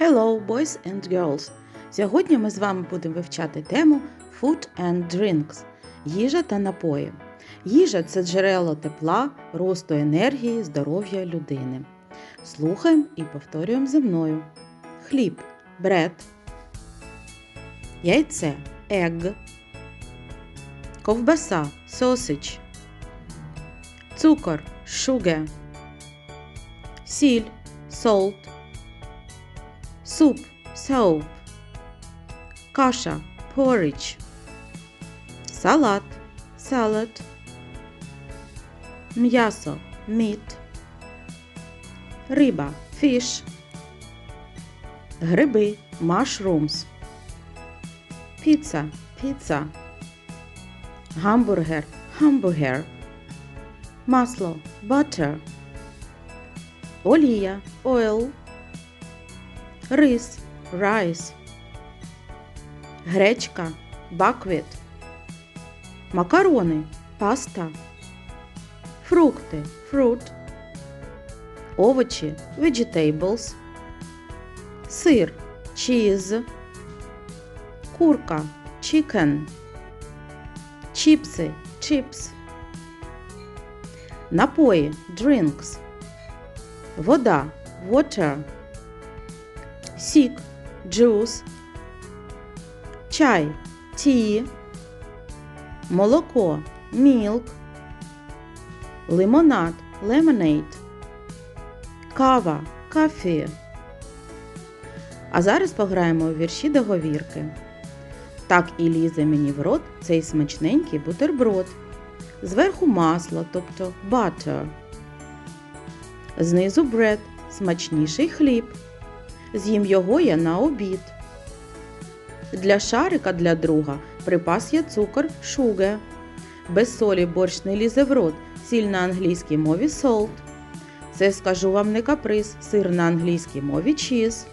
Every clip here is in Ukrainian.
Hello, boys and girls! Сьогодні ми з вами будемо вивчати тему Food and Drinks їжа та напої. Їжа це джерело тепла, росту енергії, здоров'я людини. Слухаємо і повторюємо за мною: хліб, бред, яйце, egg, ковбаса, sausage, цукор, sugar, сіль, salt, суп, soap, каша, porridge, салат, salad, м'ясо, meat, риба, fish, гриби, mushrooms, піца, pizza, гамбургер, hamburger, масло, butter, олія, oil, рис, rice, гречка, buckwheat, макарони, паста, фрукти, fruit, овочі, vegetables, сир, cheese, курка, chicken, чіпси, chips, напої, drinks, вода, water, сік, juice, чай, tea, молоко, milk, лимонад, lemonade, кава, coffee. А зараз пограємо у вірші договірки. Так і лізе мені в рот цей смачненький бутерброд. Зверху масло, тобто butter. Знизу бред, смачніший хліб. З'їм його я на обід. Для шарика для друга припас я цукор sugar. Без солі борщ не лізе в рот, сіль на англійській мові salt. Це скажу вам не каприз, сир на англійській мові cheese.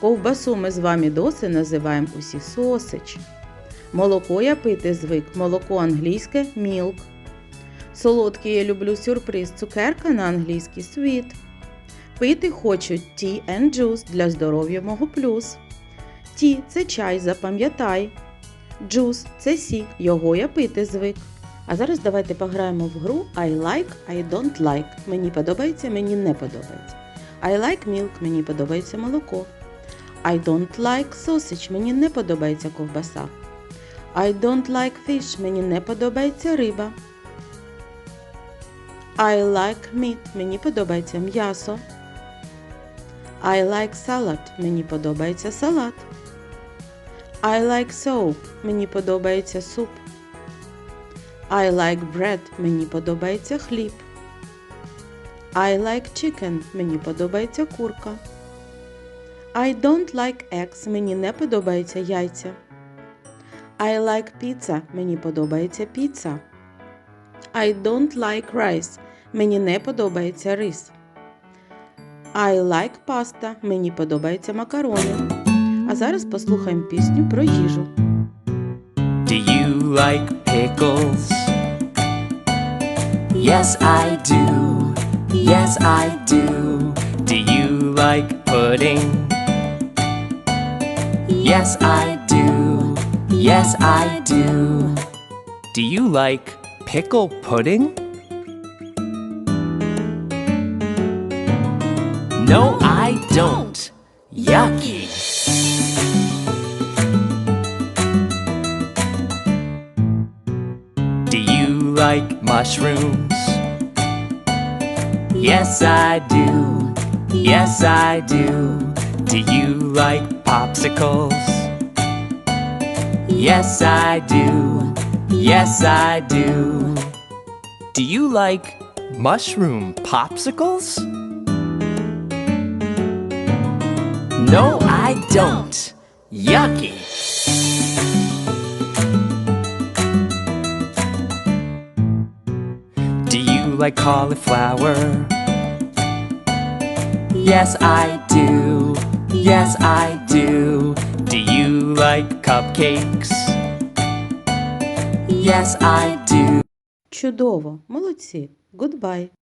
Ковбасу ми з вами досі називаємо усі sausage. Молоко я пити звик, молоко англійське milk. Солодкий я люблю сюрприз, цукерка на англійській sweet. Пити хочу tea and juice для здоров'я мого плюс. Ті це чай, запам'ятай. Джус це сік, його я пити звик. А зараз давайте пограємо в гру I like, I don't like. Мені подобається, мені не подобається. I like milk, мені подобається молоко. I don't like sausage, мені не подобається ковбаса. I don't like fish, мені не подобається риба. I like meat, мені подобається м'ясо. I like salad, мені подобається салат. I like soap, мені подобається суп. I like bread, мені подобається хліб. I like chicken, мені подобається курка. I don't like eggs, мені не подобаються яйця. I like pizza, мені подобається піца. I don't like rice, мені не подобається рис. I like pasta, мені подобаються макарони. А зараз послухаємо пісню про їжу. Do you like pickles? Yes, I do. Yes, I do. Do you like pudding? Yes, I do. Yes, I do. Do you like pickle pudding? No, I don't. Yucky. Do you like mushrooms? Yes, I do. Yes, I do. Do you like popsicles? Yes, I do. Yes, I do. Do you like mushroom popsicles? No, I don't. Yucky. Do you like cauliflower? Yes, I do. Yes, I do. Do you like cupcakes? Yes, I do. Чудово! Молодці! Goodbye!